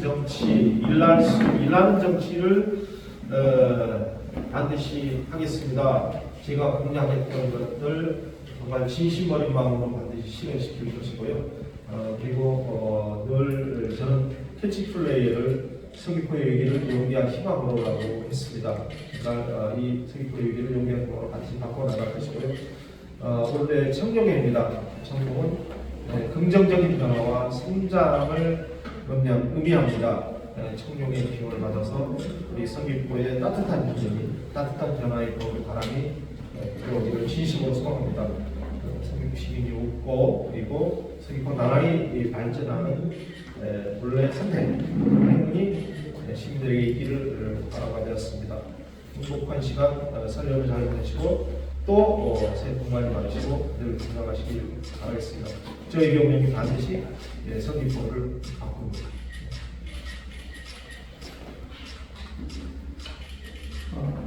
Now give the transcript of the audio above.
정치, 수, 일하는 정치를 어, 반드시 하겠습니다. 제가 공약했던 것들 정말 진심 어린 마음으로 반드시 실현시킬 것이고요. 어, 그리고 어, 늘 저는 캐치 플레이를 서귀포의 위기를 용기한 희망으로라고 했습니다. 그날 어, 이 서귀포의 위기를 용기한 힘으로 같이 바꿔나갈 것이고요. 어, 올해 청룡회입니다. 청룡은 네, 긍정적인 변화와 성장을 의미함- 의미합니다. 네, 청룡의 기운을 받아서 우리 서귀포의 따뜻한 인생이 따뜻한 변화의 그 바람이 네, 들어오기를 진심으로 소망합니다. 그 서귀포 시민이 웃고 그리고 나라이 이 발전하는 에, 본래 선택, 행운이 에, 시민들에게 있기를 바라가 되었습니다. 행복한 시간 어, 설렘을 잘 보내시고 또 어, 새해 복 많이 받으시고 늘 건강하시길 바라겠습니다. 저희 경영이 반드시 예, 서귀포를 바꿉니다. 어,